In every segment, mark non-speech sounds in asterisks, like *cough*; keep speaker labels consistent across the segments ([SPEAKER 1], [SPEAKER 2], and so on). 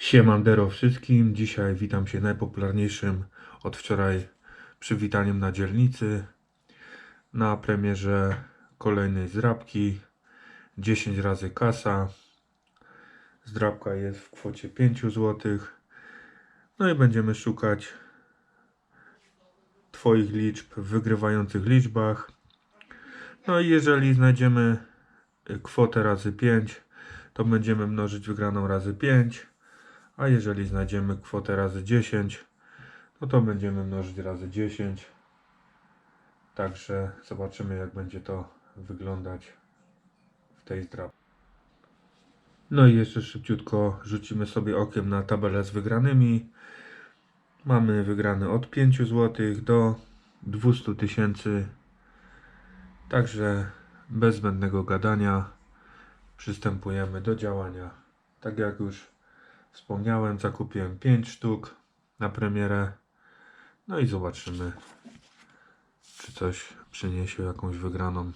[SPEAKER 1] Siemandero wszystkim. Dzisiaj witam się najpopularniejszym od wczoraj przywitaniem na dzielnicy. Na premierze kolejnej zdrabki. 10 razy kasa. Zdrabka jest w kwocie 5 zł. No i będziemy szukać Twoich liczb w wygrywających liczbach. No i jeżeli znajdziemy kwotę razy 5, to będziemy mnożyć wygraną razy 5. A jeżeli znajdziemy kwotę razy 10, no to będziemy mnożyć razy 10. Także zobaczymy jak będzie to wyglądać w tej zdrabce. No i jeszcze szybciutko rzucimy sobie okiem na tabelę z wygranymi. Mamy wygrane od 5 zł do 200 tysięcy. Także bez zbędnego gadania przystępujemy do działania. Tak jak już wspomniałem, zakupiłem 5 sztuk na premierę. No i zobaczymy, czy coś przyniesie jakąś wygraną.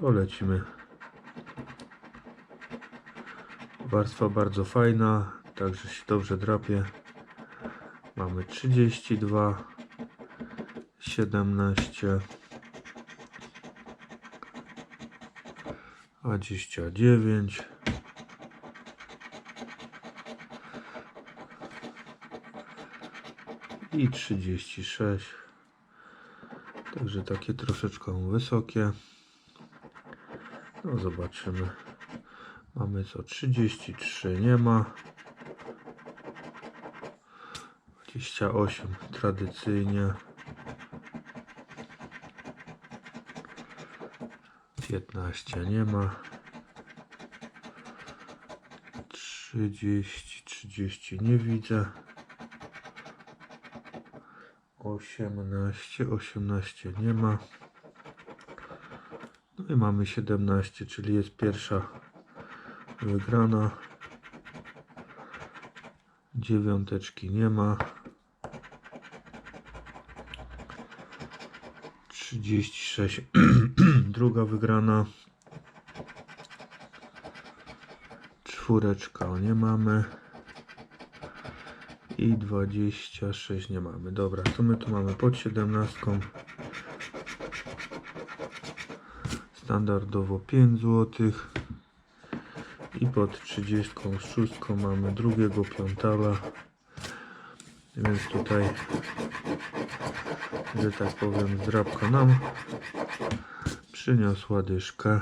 [SPEAKER 1] To lecimy. Warstwa bardzo fajna, także się dobrze drapie. Mamy 32, 17, 29. i 36 także takie troszeczkę wysokie. No zobaczymy. Mamy co? 33 nie ma. 28 tradycyjnie. 15 nie ma. 30 30 nie widzę 18, 18 nie ma. No i mamy 17, czyli jest pierwsza wygrana. Dziewiąteczki nie ma. 36, *clears throat* druga wygrana. Czwóreczka nie mamy i 26 nie mamy. Dobra, co my tu mamy pod 17? Standardowo 5 zł. I pod 36 mamy drugiego piątala. Więc tutaj, że tak powiem, zdrabka nam przyniosła dyszkę.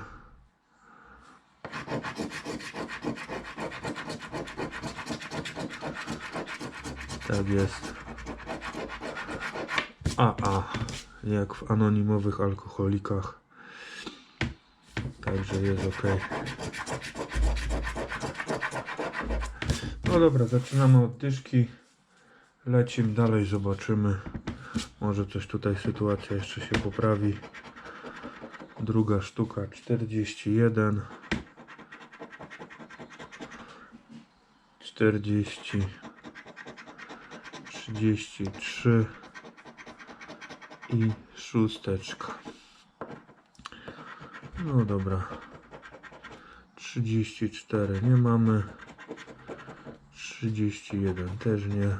[SPEAKER 1] Tak jest. A, a, jak w anonimowych alkoholikach. Także jest ok. No dobra, zaczynamy od dyszki. Lecimy dalej, zobaczymy. Może coś tutaj sytuacja jeszcze się poprawi. Druga sztuka 41. 40 33 i szósteczka. No dobra. 34 nie mamy. 31 też nie.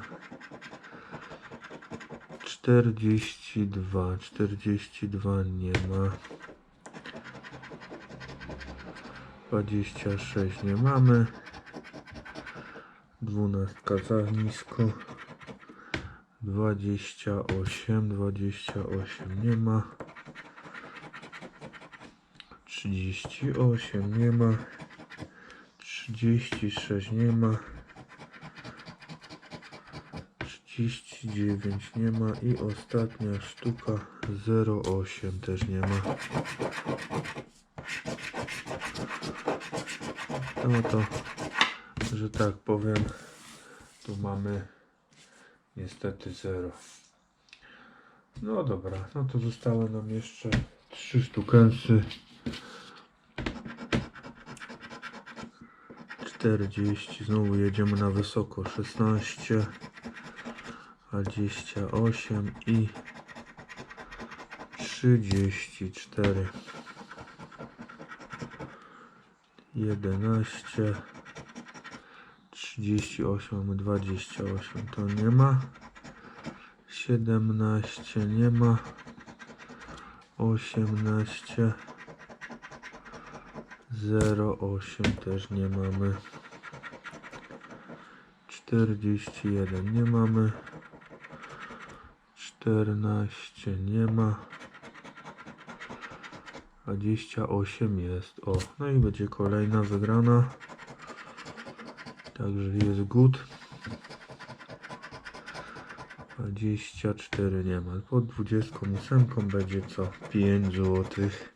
[SPEAKER 1] 42, 42 nie ma. 26 nie mamy. Dwunastka za nisko. 28, 28 nie ma. 38 nie ma. 36 nie ma. 39 nie ma i ostatnia sztuka 08 też nie ma. No to, że tak powiem, tu mamy niestety 0. No dobra, no to zostały nam jeszcze 3 sztukęsy. 40, znowu jedziemy na wysoko 16, 28 i 34, 11, 38, mamy 28, to nie ma. 17 nie ma. 18 08 też nie mamy. 41 nie mamy. 14 nie ma. 28 jest. O, no i będzie kolejna wygrana. Także jest good. 24 nie ma. Po 28 będzie co? 5 złotych.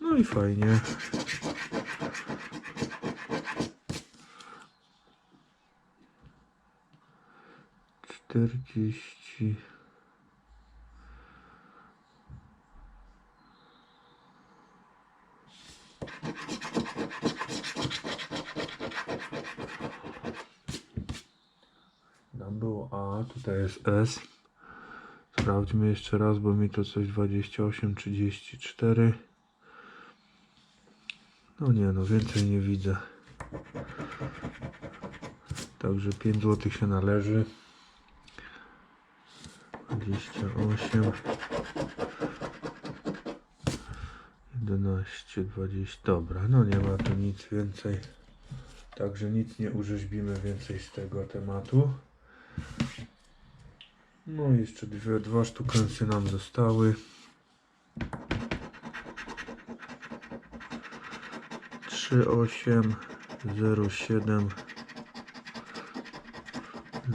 [SPEAKER 1] No i fajnie. Czterdzieści. Tam było Tutaj jest S. Sprawdźmy jeszcze raz, bo mi to coś 28, 34. No nie, no więcej nie widzę. Także 5 zł się należy. 28 11, 20 Dobra, no nie ma tu nic więcej Także nic nie urzeźbimy więcej z tego tematu No jeszcze dwie, dwa sztukensy nam zostały Trzy osiem zero siedem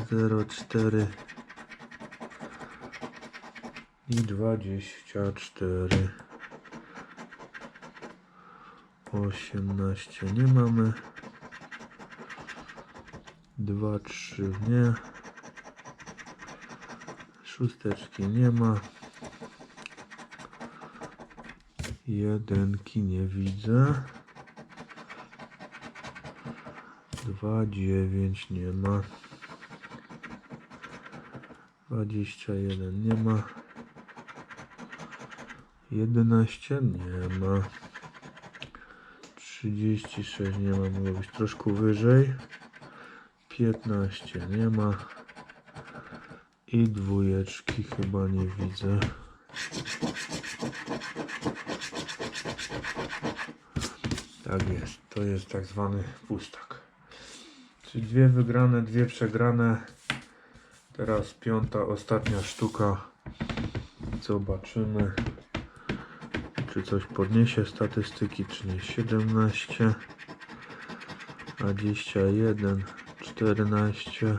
[SPEAKER 1] zero cztery i dwadzieścia cztery. Osiemnaście nie mamy. Dwa, trzy nie. Szósteczki nie ma. Jedynki nie widzę. Dwa, dziewięć nie ma. Dwadzieścia jeden nie ma. 11 nie ma. 36 nie ma, mogło być troszkę wyżej. 15 nie ma. I dwójeczki chyba nie widzę. Tak jest, to jest tak zwany pustak. Czyli dwie wygrane, dwie przegrane. Teraz piąta, ostatnia sztuka. Zobaczymy, czy coś podniesie statystyki, czy nie. 17, 21, 14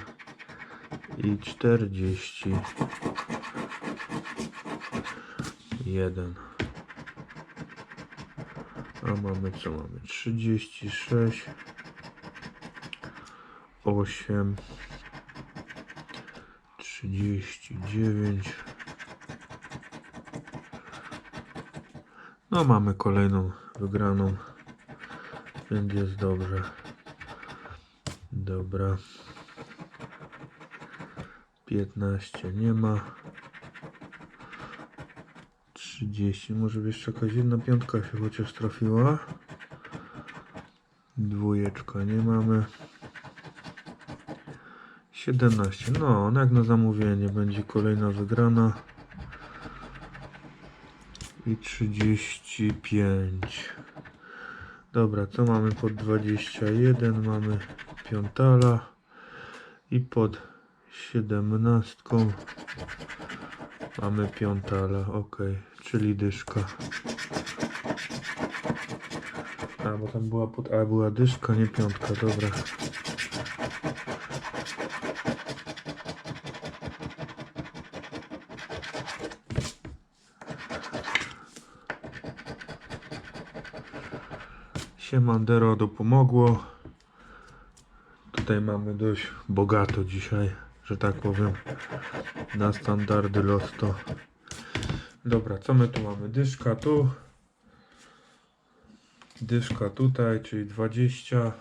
[SPEAKER 1] i 40. 1. A mamy co mamy? 36, 8, 39. No mamy kolejną wygraną. Więc jest dobrze. Dobra. 15 nie ma. 30. Może by jeszcze jakaś jedna piątka się chociaż trafiła. Dwójeczka nie mamy. 17. No, jak na zamówienie będzie kolejna wygrana. I 35. Dobra, co mamy pod 21? Mamy piątala. I pod 17 mamy piątala. Ok, czyli dyszka. A, bo tam była pod. A, była dyszka, nie piątka, dobra. Siemandero dopomogło. Tutaj mamy dość bogato dzisiaj, że tak powiem, na standardy losto. Dobra, co my tu mamy? Dyszka tu. Dyszka tutaj, czyli 20.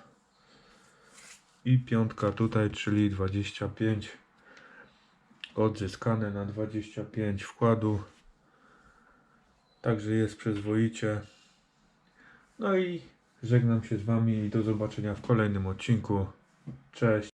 [SPEAKER 1] I piątka tutaj, czyli 25. Odzyskane na 25 wkładu. Także jest przyzwoicie. No i żegnam się z Wami i do zobaczenia w kolejnym odcinku. Cześć.